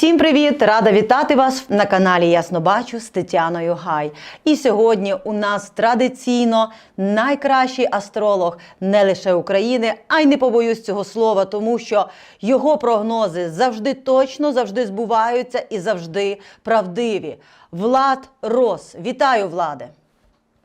Всім привіт! Рада вітати вас на каналі Ясно Бачу з Тетяною Гай. І сьогодні у нас традиційно найкращий астролог не лише України, а й не побоюсь цього слова, тому що його прогнози завжди точно, завжди збуваються і завжди правдиві. Влад Рос. Вітаю, Владе!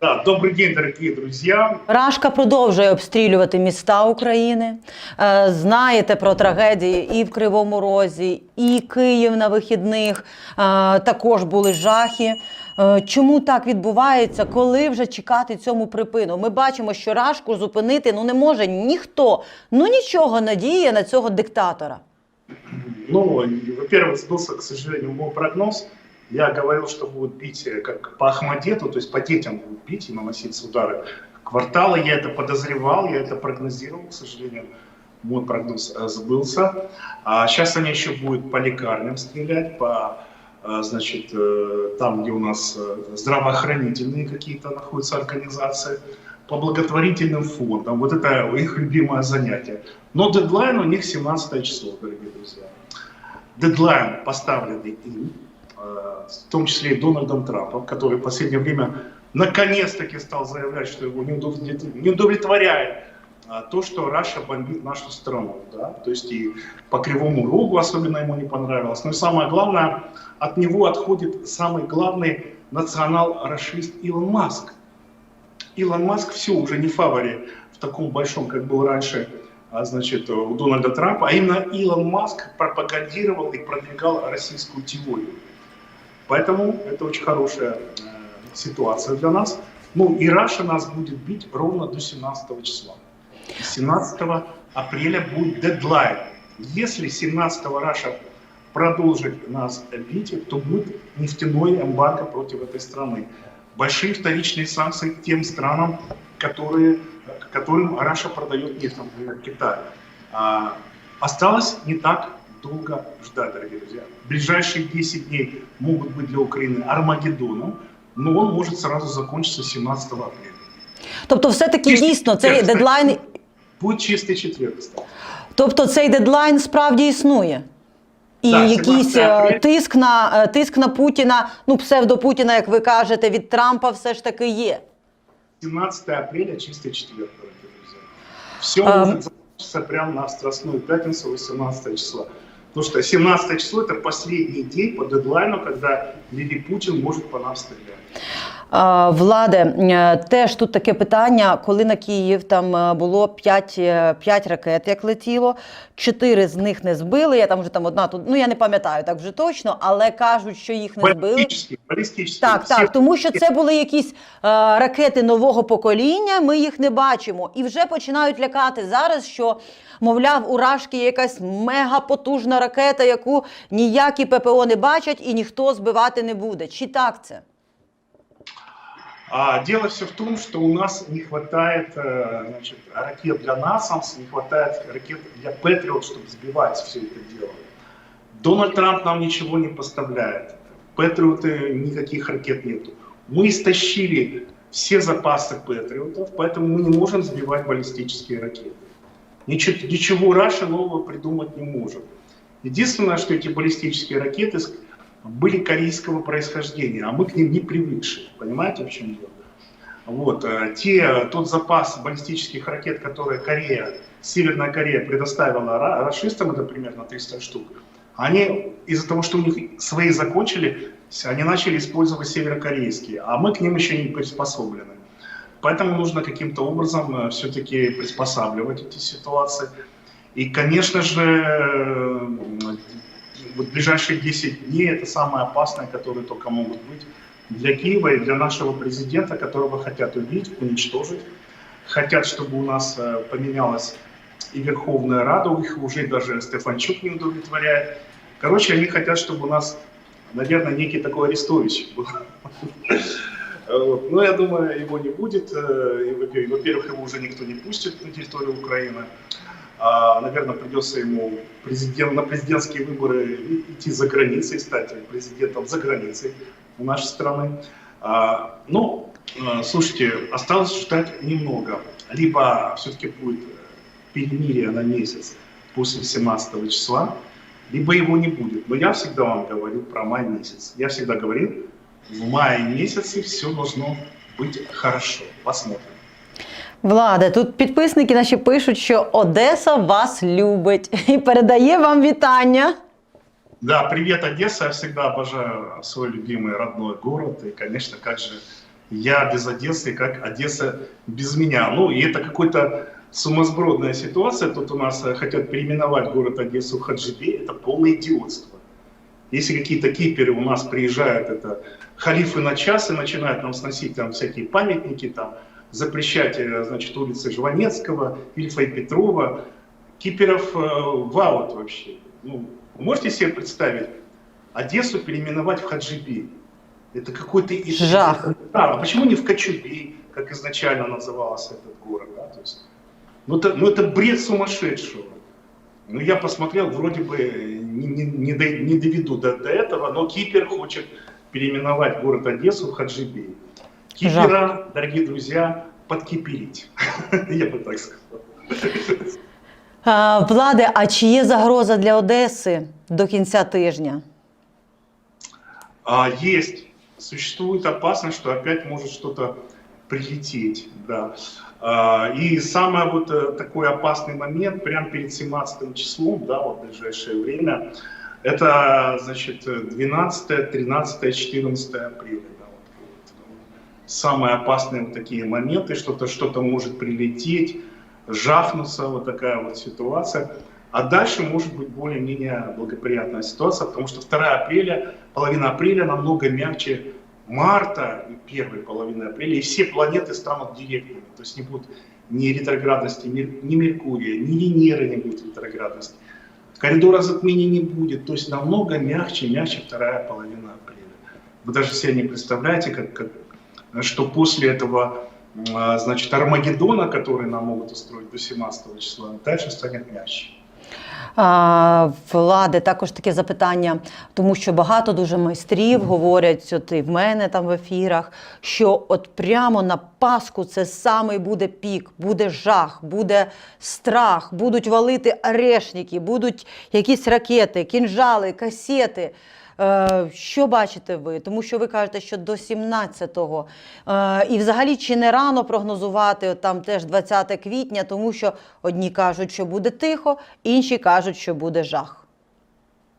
Да, добрый день, дорогие друзья. Рашка продовжує обстрілювати міста України. Е, Знаєте про трагедії і в Кривому Розі, і Київ на вихідних. Е, Також були жахи. Е, Чому так відбувається? Коли вже чекати цьому припину? Ми бачимо, що Рашку зупинити ну не може ніхто. Ну нічого надіє на цього диктатора. Ну, во-первых, сбылся, к сожалению, мой прогноз. Я говорил, что будут бить э, как по Ахмадету, то есть по детям будут бить и наносить удары. Кварталы я это подозревал, я это прогнозировал, к сожалению, мой прогноз э, сбылся. А сейчас они еще будут по лекарням стрелять, по, э, значит, там, где у нас здравоохранительные какие-то находятся организации, по благотворительным фондам. Вот это их любимое занятие. Но дедлайн у них 17 число, дорогие друзья. Дедлайн поставленный им, в том числе и Дональдом Трампом, который в последнее время наконец-таки стал заявлять, что его не удовлетворяет, а, то, что Раша бомбит нашу страну. Да? То есть и по Кривому Рогу особенно ему не понравилось. Но и самое главное, от него отходит самый главный национал-рашист Илон Маск. Илон Маск все уже не фаворе в таком большом, как был раньше, а, значит, у Дональда Трампа, а именно Илон Маск пропагандировал и продвигал российскую теорию. Поэтому это очень хорошая э, ситуация для нас. Ну и Раша нас будет бить ровно до 17 числа. 17 апреля будет дедлайн. Если 17 Раша продолжит нас бить, то будет нефтяной эмбарго против этой страны. Большие вторичные санкции к тем странам, которые, которым Раша продает нефть, например, Китай. А, осталось не так долго ждать, дорогие друзья. Ближайшие 10 дней могут быть для Украины Армагеддоном, но он может сразу закончиться 17 апреля. Тобто, все-таки Чистий дійсно цей четверг, дедлайн, Будет чистый четверг, кстати. тобто цей дедлайн справді існує. І Так, якийсь 17 е, апреля. тиск на е, тиск на Путіна, ну псевдо-Путіна, як ви кажете, від Трампа все ж таки є. 17 апреля чистый четверг, дорогие друзья. Все А, может закончиться прямо на Страстную пятницу 18 числа. Потому что 17 число это последний день по дедлайну, когда Лили Путин может по нам стрелять. Е, Владе, е, теж тут таке питання, коли на Київ там е, було 5, 5 ракет, як летіло, 4 з них не збили. Я там вже там одна тут, ну я не пам'ятаю так вже точно, але кажуть, що їх не збили. Так, так, тому що це були якісь е, ракети нового покоління. Ми їх не бачимо і вже починають лякати зараз, що мовляв, у Рашки є якась мегапотужна ракета, яку ніякі ППО не бачать і ніхто збивати не буде. Чи так це? А дело все в том, что у нас не хватает э, значит, ракет для НАСАМС, не хватает ракет для Патриот, чтобы сбивать все это дело. Дональд Трамп нам ничего не поставляет. Патриоты никаких ракет нету. Мы истощили все запасы Патриотов, поэтому мы не можем сбивать баллистические ракеты. Ничего, ничего Раша нового придумать не можем. Единственное, что эти баллистические ракеты были корейского происхождения, а мы к ним не привыкшие. Понимаете, в чем дело? Вот, э, те, тот запас баллистических ракет, которые Корея, Северная Корея предоставила ра- расистам, это примерно 300 штук, они из-за того, что у них свои закончили, они начали использовать северокорейские, а мы к ним еще не приспособлены. Поэтому нужно каким-то образом все-таки приспосабливать эти ситуации. И, конечно же, э, вот ближайшие 10 дней это самое опасное, которые только могут быть для Киева и для нашего президента, которого хотят убить, уничтожить. Хотят, чтобы у нас э, поменялась и Верховная Рада, их уже даже Стефанчук не удовлетворяет. Короче, они хотят, чтобы у нас, наверное, некий такой Арестович был. Вот. Но я думаю, его не будет. Э, Во-первых, его уже никто не пустит на территорию Украины. А, наверное, придется ему президент, на президентские выборы идти за границей, стать президентом за границей у нашей страны. А, ну, э, слушайте, осталось ждать немного. Либо все-таки будет э, перемирие на месяц после 17 числа, либо его не будет. Но я всегда вам говорю про май месяц. Я всегда говорил, в мае месяце все должно быть хорошо. Посмотрим. Владе, тут підписники наші пишуть, що Одеса вас любить і передає вам вітання. Да, привет, Одесса. Я всегда обожаю свой любимый родной город. И, конечно, как же я без Одессы, как Одесса без меня. Ну, и это какой-то сумасбродная ситуация. Тут у нас э, хотят переименовать город Одессу в Хаджибей. Это полное идиотство. Если какие-то киперы у нас приезжают, это халифы на час и начинают нам сносить там всякие памятники, там, запрещать, э, значит, улицы Жванецкого, Ильфа и Петрова. Киперов э, в аут вообще. Ну, можете себе представить Одессу переименовать в Хаджибей? Это какой-то... Жах. Да, а почему не в Кочубей, как изначально назывался этот город? Да? То есть, ну, это, ну это бред сумасшедшего. Ну я посмотрел, вроде бы не, не, не, до- не доведу до, до этого, но Кипер хочет переименовать город Одессу в Хаджибей. Кипера, дорогие друзья, подкиперить. Я бы так сказал. А, Владе, а чи є загроза для Одеси до кінця тижня? А, есть. Существует опасность, что опять может что-то прилететь. Да. А, и самый вот э, такой опасный момент, прямо перед 17 числом, да, вот в ближайшее время, это, значит, 12, 13, 14 апреля. Да, вот, вот, ну, самые опасные вот такие моменты, что-то что может прилететь, жахнуться, вот такая вот ситуация. А дальше может быть более-менее благоприятная ситуация, потому что 2 апреля, половина апреля намного мягче марта и первой половины апреля, и все планеты станут директными, то есть не будет ни ретроградности, ни, Меркурия, ни Венеры не будет ретроградности. Коридора затмений не будет, то есть намного мягче, мягче вторая половина апреля. Вы даже себе не представляете, как, как, что после этого значит, Армагеддона, который нам могут устроить до 17 числа, дальше станет мягче. А, Владе, також таке запитання, тому що багато дуже майстрів говорять, от і в мене там в ефірах, що от прямо на Пасху це самий буде пік, буде жах, буде страх, будуть валити арешники, будуть якісь ракети, кінжали, касети. Е, Що бачите ви? Тому що ви кажете, що до 17-го. Е, І взагалі чи не рано прогнозувати от там теж 20 квітня, тому що одні кажуть, що буде тихо, інші кажуть, що буде жах.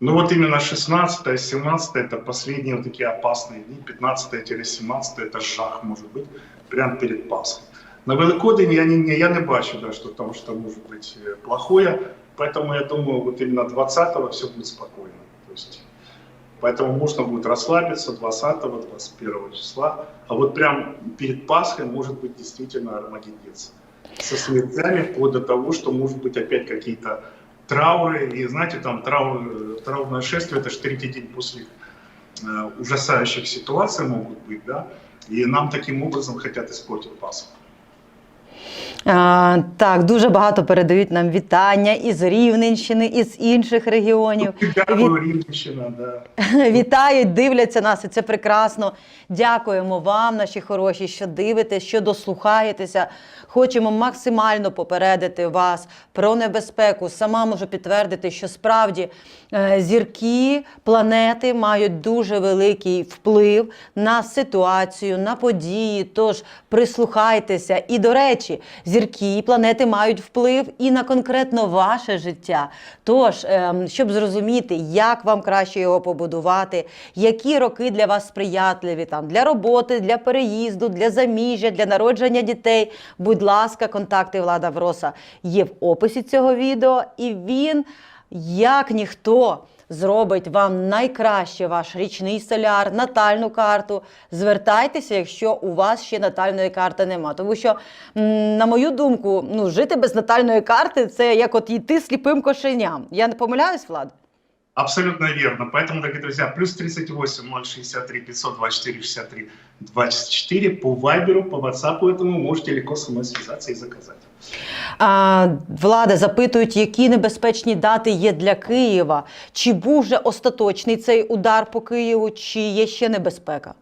Ну вот именно 16 17 это последние вот такие опасные дни, 15-17 это жах может быть, прямо перед Пасхой. На Великодень я не, не, я не бачу, да, что там что может быть э, плохое, поэтому я думаю, вот именно 20-го все будет спокойно. Поэтому можно будет расслабиться 20-го, 21 числа, а вот прям перед Пасхой может быть действительно армагеддец. Со смертями, вплоть до того, что может быть опять какие-то трауры. И знаете, там траур, траурное шествие, это же третий день после э, ужасающих ситуаций могут быть, да. И нам таким образом хотят испортить Пасху. А, так, дуже багато передають нам вітання із Рівненщини, із інших регіонів. Дякую, Рівненщина, да. Вітають, дивляться нас, і це прекрасно. Дякуємо вам, наші хороші, що дивитесь, що дослухаєтеся. Хочемо максимально попередити вас про небезпеку. Сама можу підтвердити, що справді е, зірки, планети мають дуже великий вплив на ситуацію, на події. Тож прислухайтеся. І, до речі, зірки і планети мають вплив і на конкретно ваше життя. Тож, ем, щоб зрозуміти, як вам краще його побудувати, які роки для вас сприятливі там для роботи, для переїзду, для заміжжя, для народження дітей. Будь ласка, контакти Влада Вроса є в описі цього відео, і він, як ніхто. Зробить вам найкраще ваш річний соляр, натальну карту. Звертайтеся, якщо у вас ще натальної карти нема. Тому що, на мою думку, ну, жити без натальної карти це як от йти сліпим кошеням. Я не помиляюсь, Влад? Абсолютно верно. Поэтому, дорогие друзья, плюс 38 063 524 63 24 по Вайберу, по WhatsApp, этому можете легко со мной связаться и заказать. А, Влада запитують, які небезпечні дати є для Києва. Чи був вже остаточний цей удар по Києву, чи є ще небезпека?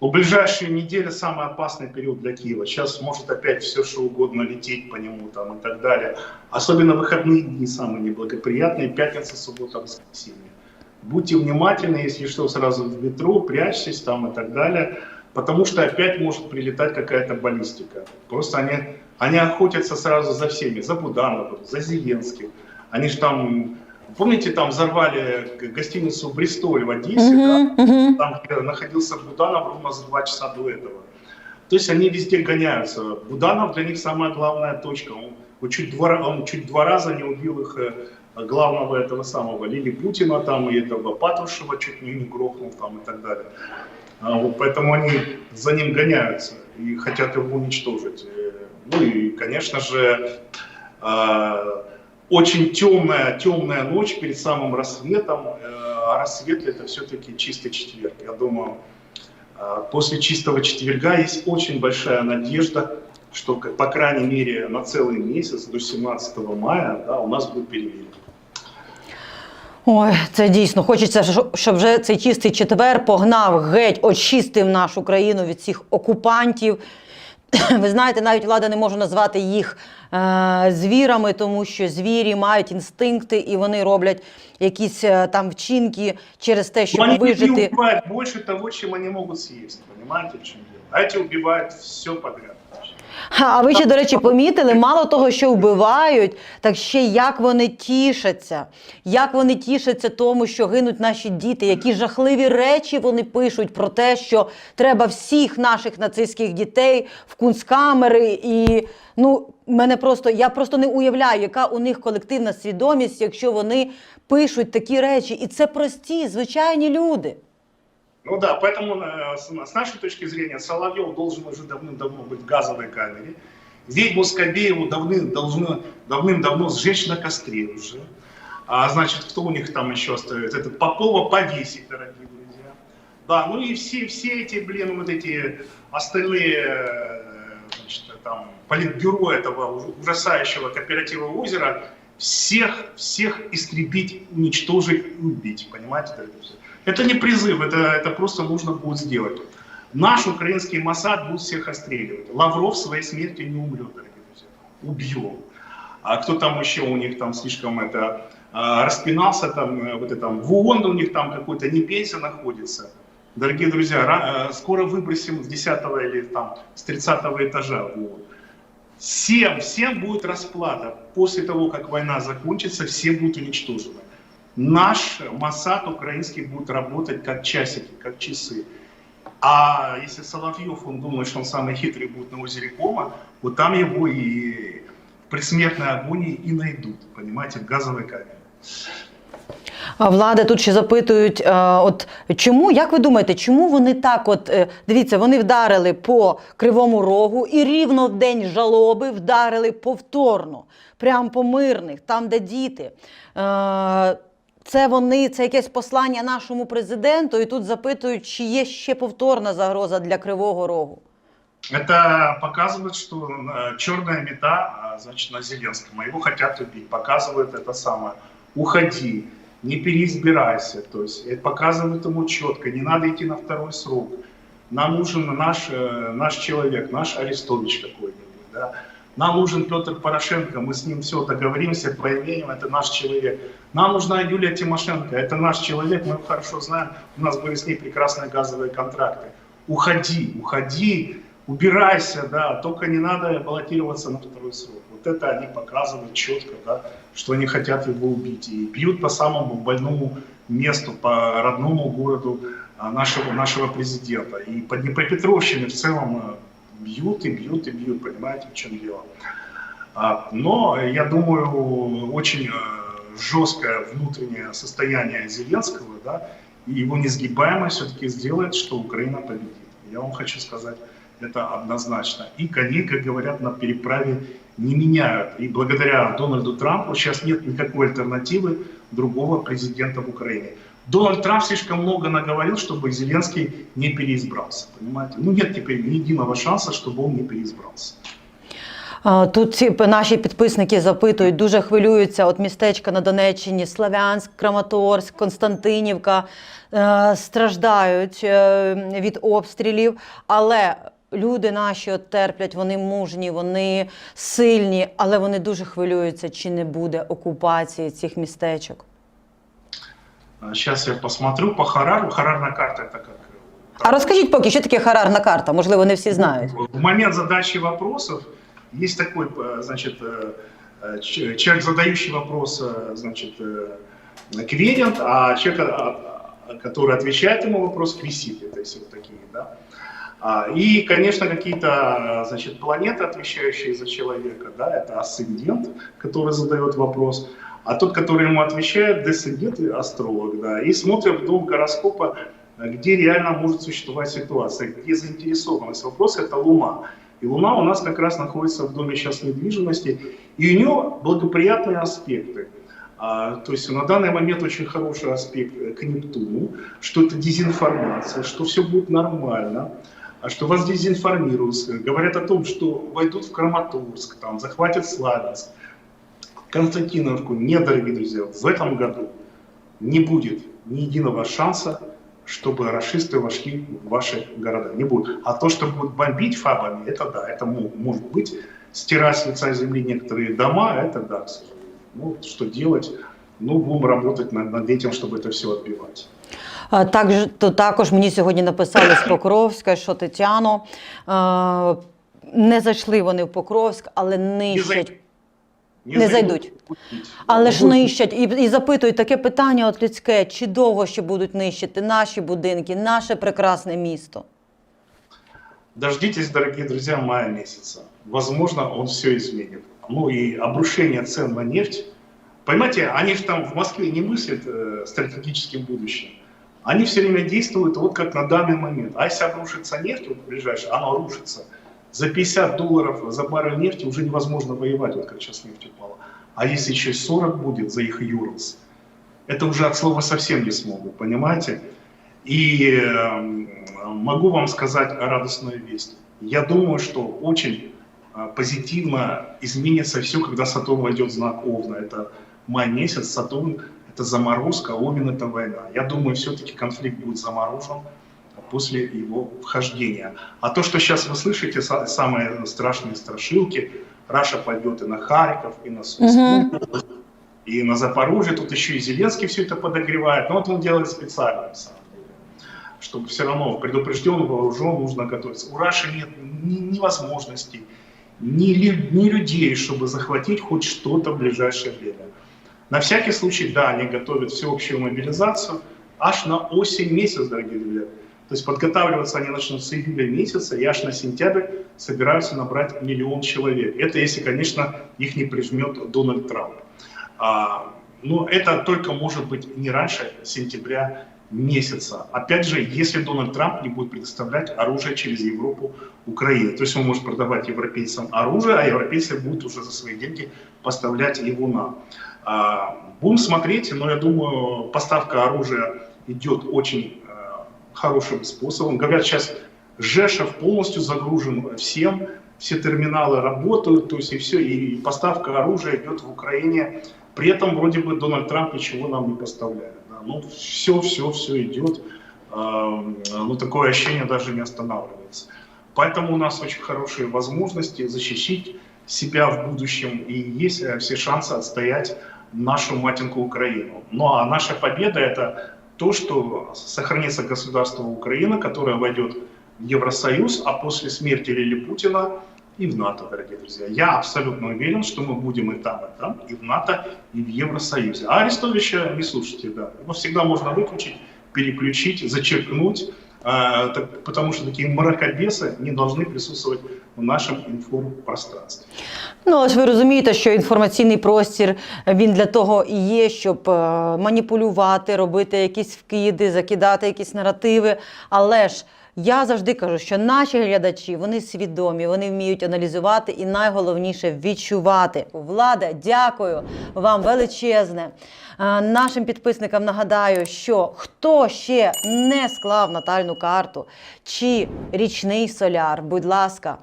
Ну, ближайшие недели самый опасный период для Киева. Сейчас может опять все что угодно лететь по нему там и так далее. Особенно выходные дни самые неблагоприятные. Пятница, суббота, воскресенье. Будьте внимательны, если что, сразу в метро, прячьтесь там и так далее. Потому что опять может прилетать какая-то баллистика. Просто они, они охотятся сразу за всеми. За Будановым, за Зеленским. Они же там, помните, там взорвали гостиницу «Бристоль» в Одессе, да? Мгм, мгм. там где находился Буданов ровно за два часа до этого. То есть они везде гоняются. Буданов для них самая главная точка. Он, он чуть, два, он чуть два раза не убил их э, главного этого самого Лили Путина там и этого Патрушева чуть не, не грохнул там и так далее. А вот поэтому они за ним гоняются и хотят его уничтожить. Э, Ну и, конечно же, э, очень темная, темная ночь перед самым рассветом. Э, А рассвет это все-таки чистый четверг. Я думаю, э, после чистого четверга есть очень большая надежда, что, как- по крайней мере, на целый месяц до 17 мая да, у нас будет перемирие. Ой, це дійсно. Хочеться, щоб- щоб вже цей чистий четвер погнав геть, очистив нашу країну від цих окупантів. Ви знаєте, навіть влада не може назвати їх е, звірами, тому що звірі мають інстинкти і вони роблять якісь е, там вчинки через те, щоб вони вижити. Вони вбивають більше того, чим вони можуть з'їсти. Розумієте, в чем дело? вбивають эти все подряд. А ви ще, до речі, помітили, мало того, що вбивають, так ще як вони тішаться. Як вони тішаться тому, що гинуть наші діти, які жахливі речі вони пишуть про те, що треба всіх наших нацистських дітей в кунсткамери. І ну, мене просто я просто не уявляю, яка у них колективна свідомість, якщо вони пишуть такі речі. І це прості, звичайні люди. Ну да, поэтому э, с нашей точки зрения Соловьев должен уже давным-давно быть в газовой камере. Ведьму Скобееву давным, должны, давным-давно сжечь на костре уже. А значит, кто у них там еще остается? Этот Попова повесить, дорогие друзья. Да, ну и все, все эти, блин, вот эти остальные, э, значит, там, политбюро этого уж- ужасающего кооператива озера, всех, всех истребить, уничтожить убить, понимаете, дорогие друзья? Это не призыв, это, это просто нужно будет сделать. Наш украинский Моссад будет всех расстреливать. Лавров своей смертью не умрет, дорогие друзья. Убьем. А кто там еще у них там слишком это а, распинался, там, э, вот это, в ООН у них там какой-то не пенсия находится. Дорогие друзья, э, скоро выбросим с 10 или там с 30 этажа в ООН. Всем, всем будет расплата. После того, как война закончится, все будут уничтожены. Наш Моссад украинский будет работать как часики, как часы. А если Соловьев, он думает, что он самый хитрый будет на озере Кома, вот там его и в предсмертной агонии и найдут, понимаете, в газовой камере. А Влади тут ще запитують, е, от чому, як ви думаєте, чому вони так, от е, дивіться, вони вдарили по кривому рогу і рівно в день жалоби вдарили повторно, прямо по мирних, там, де діти. Е, Це вони, це якесь послання нашому президенту, і тут запитують, чи є ще повторна загроза для Кривого Рогу. Это показывает, что э, черная мета, а, значит, на Зеленском, его хотят убить. Показывает это самое. Уходи, не переизбирайся. То есть это показывает ему четко, не надо идти на второй срок. Нам нужен наш, э, наш человек, наш Арестович какой-нибудь. Да? Нам нужен Петр Порошенко, мы с ним все договоримся, поимеем, это наш человек. Нам нужна Юлия Тимошенко, это наш человек, мы хорошо знаем, у нас были с ней прекрасные газовые контракты. Уходи, уходи, убирайся, да, только не надо баллотироваться на второй срок. Вот это они показывают четко, да, что они хотят его убить. И бьют по самому больному месту, по родному городу а, нашего, нашего президента. И по Днепропетровщине в целом а, бьют и бьют и бьют, понимаете, в чем дело. А, Но, я думаю, очень э, жесткое внутреннее состояние Зеленского, да, и его несгибаемость все-таки сделает, что Украина победит. Я вам хочу сказать, это однозначно. И коней, как говорят, на переправе не меняют. И благодаря Дональду Трампу сейчас нет никакой альтернативы другого президента в Украине. Дональд Трамп слишком много наговорил, чтобы Зеленский не переизбрался. Понимаете? Ну нет теперь ни единого шанса, чтобы он не переизбрался. Тут ці наші підписники запитують, дуже хвилюються. От містечка на Донеччині, Славянськ, Краматорськ, Константинівка е, страждають е, від обстрілів, але. Люди наші от терплять, вони мужні, вони сильні, але вони дуже хвилюються, чи не буде окупації цих містечок. Сейчас я посмотрю по Харару. Харарная карта это как? А розкажіть поки, що таке харарна карта? Можливо, не всі знають. В момент задачи вопросов есть такой, э, значит, э, э, человек, задающий вопрос, значит, кверент, а человек, а, а, который отвечает ему вопрос, квиситы, то есть вот такие, да. А, И, конечно, какие-то, значит, планеты, отвечающие за человека, да, это асцендент, который задает вопрос, а тот, который ему отвечает, десцендент и астролог, да, и смотрят в дом гороскопа, где реально может существовать ситуация, где заинтересованность вопроса – это Луна. И Луна у нас как раз находится в доме сейчас недвижимости, и у нее благоприятные аспекты. А, то есть на данный момент очень хороший аспект э, к Нептуну, что это дезинформация, что все будет нормально, а что вас дезинформируют, говорят о том, что войдут в Краматорск, там, захватят Славянск, Константиновку. Нет, дорогие друзья, в этом году не будет ни единого шанса, чтобы расисты вошли в ваши города. Не будет. А то, что будут бомбить фабами, это да, это мо- может быть. Стирать с лица земли некоторые дома, это да, к сожалению. Ну, что делать? Ну, будем работать над, над этим, чтобы это все отбивать. А, Так, ж- то також мені сьогодні написали з Покровська, що Тетяно е, не зайшли вони в Покровськ, але нищать. Не зайдут. Але ж нищать і, і запитують таке питання от людське, чи довго ще будуть нищити наші будинки, наше прекрасне місто. Дождитесь, дорогие друзья, мая месяца. Возможно, он все изменит. Ну и обрушение цен на нефть. Понимаете, они же там в Москве не мыслят э, стратегическим будущим. Они все время действуют вот как на данный момент. А если обрушится нефть, вот ближайшее, оно рушится. За 50 долларов за баррель нефти уже невозможно воевать, вот как сейчас нефть упала. А если еще 40 будет за их юрлс, это уже от слова совсем не смогут, понимаете? И э, могу вам сказать радостную весть. Я думаю, что очень э, позитивно изменится все, когда Сатурн войдет в знак Овна. Это май месяц, Сатурн – это заморозка, Овен – это война. Я думаю, все-таки конфликт будет заморожен после его вхождения. А то, что сейчас вы слышите, са- самые страшные страшилки, Раша пойдет и на Харьков, и на Сумскую, и на Запорожье, тут еще и Зеленский все это подогревает. Но вот он делает специально, на самом деле. Чтобы все равно предупрежден, вооружен, нужно готовиться. У Раши нет ни, ни возможностей, ни, ни людей, чтобы захватить хоть что-то в ближайшее время. На всякий случай, да, они готовят всеобщую мобилизацию аж на осень месяц, дорогие друзья. То есть подготавливаться они начнут с июля месяца, и аж на сентябрь собираются набрать миллион человек. Это если, конечно, их не прижмет Дональд Трамп. А, но это только может быть не раньше сентября месяца. Опять же, если Дональд Трамп не будет предоставлять оружие через Европу Украине. То есть он может продавать европейцам оружие, а европейцы будут уже за свои деньги поставлять его нам. А, Будем смотреть, но я думаю, поставка оружия идет очень хорошим способом. Говорят, сейчас Жешев полностью загружен всем, все терминалы работают, то есть и все, и поставка оружия идет в Украине. При этом вроде бы Дональд Трамп ничего нам не поставляет. да. Ну, все, все, все идет. А, Ну, такое ощущение даже не останавливается. Поэтому у нас очень хорошие возможности защитить себя в будущем и есть э, все шансы отстоять нашу матинку Украину. Ну а наша победа это то, что сохранится государство Украина, которое войдет в Евросоюз, а после смерти Лили Путина и в НАТО, дорогие друзья. Я абсолютно уверен, что мы будем и там, и там, и в НАТО, и в Евросоюзе. А Арестовича не слушайте, да. Его всегда можно выключить, переключить, зачеркнуть, а, так- потому что такие мракобесы не должны присутствовать в нашому інформпространстві. Ну, ось ви розумієте, що інформаційний простір він для того і є, щоб е, маніпулювати, робити якісь вкиди, закидати якісь наративи. Але ж Я завжди кажу, що наші глядачі вони свідомі, вони вміють аналізувати і найголовніше відчувати. Влада, дякую вам величезне. Е, Нашим підписникам нагадаю, що хто ще не склав натальну карту чи річний соляр, будь ласка,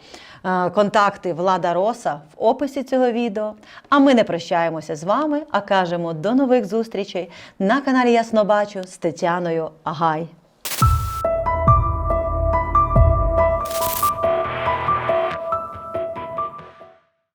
е, контакти Влада Роса в описі цього відео. А ми не прощаємося з вами, а кажемо до нових зустрічей на каналі Ясно Бачу з Тетяною Агай.